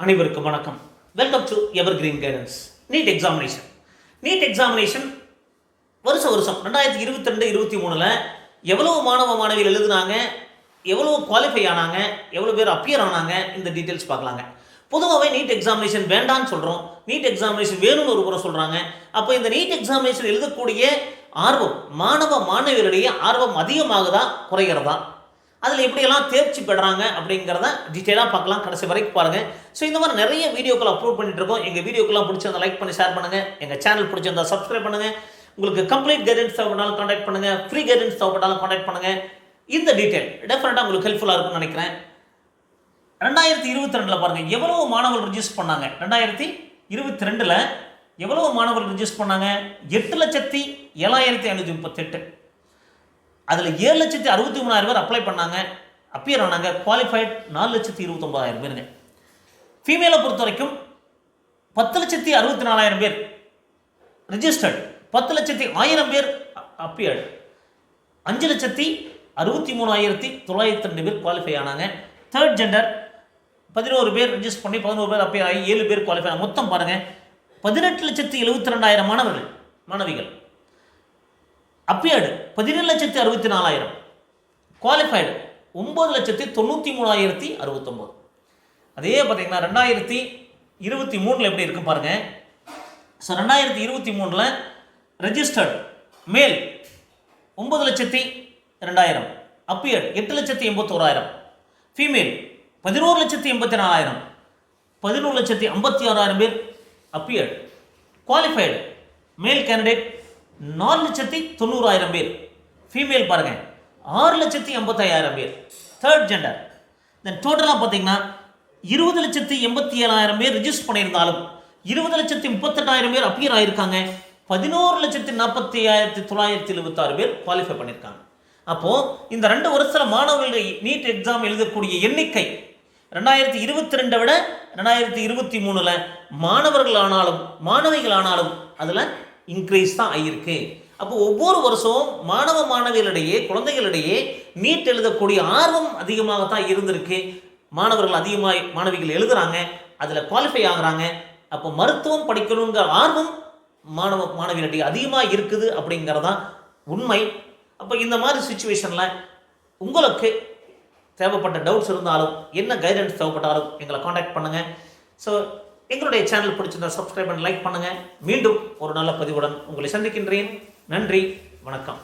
அனைவருக்கும் வணக்கம். Welcome to evergreen guidance NEET examination NEET examination வருஷம் வருஷம் ரெண்டாயிரத்தி இருபத்தி ரெண்டு இருபத்தி மூணில் எவ்வளோ மாணவ மாணவிகள் எழுதுனாங்க எவ்வளோ குவாலிஃபை ஆனாங்க எவ்வளோ பேர் அப்பியர் ஆனாங்க இந்த டீட்டெயில்ஸ் பார்க்கலாங்க. பொதுவாகவே நீட் எக்ஸாமினேஷன் வேண்டாம்னு சொல்கிறோம் நீட் எக்ஸாமினேஷன் வேணும்னு ஒரு புறம் சொல்கிறாங்க அப்போ இந்த நீட் எக்ஸாமினேஷன் எழுதக்கூடிய ஆர்வம் மாணவ மாணவியரிடையே ஆர்வம் அதிகமாகுதா குறைகிறதா? அதில் எப்படியெல்லாம் தேர்ச்சி பெறாங்க அப்படிங்கிறத டீட்டெயிலாக பார்க்கலாம். கடைசி வரைக்கும் பாருங்கள் ஸோ இந்த மாதிரி நிறைய வீடியோக்கள் அப்லோட் பண்ணிட்டு இருக்கோம். எங்கள் வீடியோக்கெல்லாம் பிடிச்சிருந்தா லைக் பண்ணி ஷேர் பண்ணுங்கள் எங்கள் சேனல் பிடிச்சிருந்தா சப்ஸ்கிரைப் பண்ணுங்கள் உங்களுக்கு கம்ப்ளீட் கைடன்ஸ் தேவைப்பட்டாலும் காண்டாக்ட் பண்ணுங்கள் ஃப்ரீ கைடன்ஸ் தேவைப்பட்டாலும் காண்டாக்ட் பண்ணுங்கள் இந்த டீட்டெயில் டெஃபினட்டாக உங்களுக்கு ஹெல்ப்ஃபுல்லாக இருக்கும்னு நினைக்கிறேன். ரெண்டாயிரத்தி இருபத்தி ரெண்டில் பாருங்கள் எவ்வளவு மாணவர்கள் ரிஜிஸ்டர் பண்ணாங்க? ரெண்டாயிரத்தி இருபத்தி ரெண்டில் எவ்வளவு மாணவர்கள் ரிஜிஸ்டர் பண்ணாங்க? எட்டு லட்சத்தி ஏழாயிரத்தி ஐநூற்றி முப்பத்தெட்டு. அதில் ஏழு லட்சத்தி அறுபத்தி மூணாயிரம் பேர் அப்ளை பண்ணாங்க. அப்பியர் ஆனாங்க. குவாலிஃபைட் நாலு லட்சத்தி இருபத்தொம்பதாயிரம் பேருங்க. ஃபீமேலை பொறுத்த வரைக்கும் பத்து லட்சத்தி அறுபத்தி நாலாயிரம் பேர் ரிஜிஸ்டர்ட் பத்து லட்சத்தி ஆயிரம் பேர் அப்பியர்டு அஞ்சு லட்சத்தி அறுபத்தி மூணாயிரத்தி தொள்ளாயிரத்தி ரெண்டு பேர் குவாலிஃபை ஆனாங்க. தேர்ட் ஜெண்டர் பதினோரு பேர் ரிஜிஸ்டர் பண்ணி பதினோரு பேர் அப்பியர் ஆகி ஏழு பேர் குவாலிஃபை மொத்தம் பாருங்கள் பதினெட்டு லட்சத்தி எழுபத்தி ரெண்டாயிரம் மாணவர்கள் மாணவிகள். அப்பியர்டு பதினேழு லட்சத்தி அறுபத்தி நாலாயிரம். குவாலிஃபைடு ஒம்பது லட்சத்தி தொண்ணூற்றி மூணாயிரத்தி அறுபத்தொம்போது. அதே பார்த்தீங்கன்னா ரெண்டாயிரத்தி இருபத்தி மூணில் எப்படி இருக்கு பாருங்கள் ஸோ ரெண்டாயிரத்தி இருபத்தி மூணில் ரெஜிஸ்டர்ட் மேல் ஒம்பது லட்சத்தி ரெண்டாயிரம். அப்பியர்டு எட்டு லட்சத்தி எண்பத்தோராயிரம். ஃபீமேல் பதினோரு லட்சத்தி எண்பத்தி நாலாயிரம். பதினோரு லட்சத்தி ஐம்பத்தி ஆறாயிரம் பேர் அப்பியர்டு குவாலிஃபைடு மேல் கேண்டிடேட் நாலு லட்சத்தி தொண்ணூறாயிரம் பேர். ஃபீமேல் பாருங்கள் ஆறு லட்சத்தி எண்பத்தாயிரம் பேர். தேர்ட் ஜெண்டர் தென் டோட்டலாக பார்த்தீங்கன்னா இருபது லட்சத்தி எண்பத்தி ஏழாயிரம் பேர் ரிஜிஸ்டர் பண்ணியிருந்தாலும் இருபது லட்சத்தி முப்பத்தெட்டாயிரம் பேர் அப்பியர் ஆயிருக்காங்க. பதினோரு லட்சத்தி நாற்பத்தி ஆயிரத்தி தொள்ளாயிரத்தி எழுபத்தாறு பேர் குவாலிஃபை பண்ணியிருக்காங்க. அப்போது இந்த ரெண்டு வருஷத்தில் மாணவர்கள் நீட் எக்ஸாம் எழுதக்கூடிய எண்ணிக்கை ரெண்டாயிரத்தி இருபத்தி ரெண்டை விட ரெண்டாயிரத்தி இருபத்தி மூணில் மாணவர்கள் ஆனாலும் மாணவிகள் ஆனாலும் அதில் இன்க்ரீஸ் தான் ஆகியிருக்கு அப்போ ஒவ்வொரு வருஷமும் மாணவ மாணவிகளிடையே குழந்தைகளிடையே நீட் எழுதக்கூடிய ஆர்வம் அதிகமாக தான் இருந்திருக்கு. மாணவர்கள் அதிகமாக மாணவிகள் எழுதுகிறாங்க அதில் குவாலிஃபை ஆகுறாங்க. அப்போ மருத்துவம் படிக்கணுங்கிற ஆர்வம் மாணவ மாணவிகளிடையே அதிகமாக இருக்குது அப்படிங்கிறதான் உண்மை. அப்போ இந்த மாதிரி சுச்சுவேஷனில் உங்களுக்கு தேவைப்பட்ட டவுட்ஸ் இருந்தாலும் என்ன கைடன்ஸ் தேவைப்பட்டாலும் எங்களை காண்டாக்ட் பண்ணுங்கள் ஸோ எங்களுடைய சேனல் பிடிச்சிருந்தா சப்ஸ்கிரைப் பண்ணி லைக் பண்ணுங்கள் மீண்டும் ஒரு நல்ல பதிவுடன் உங்களை சந்திக்கின்றேன். நன்றி. வணக்கம்.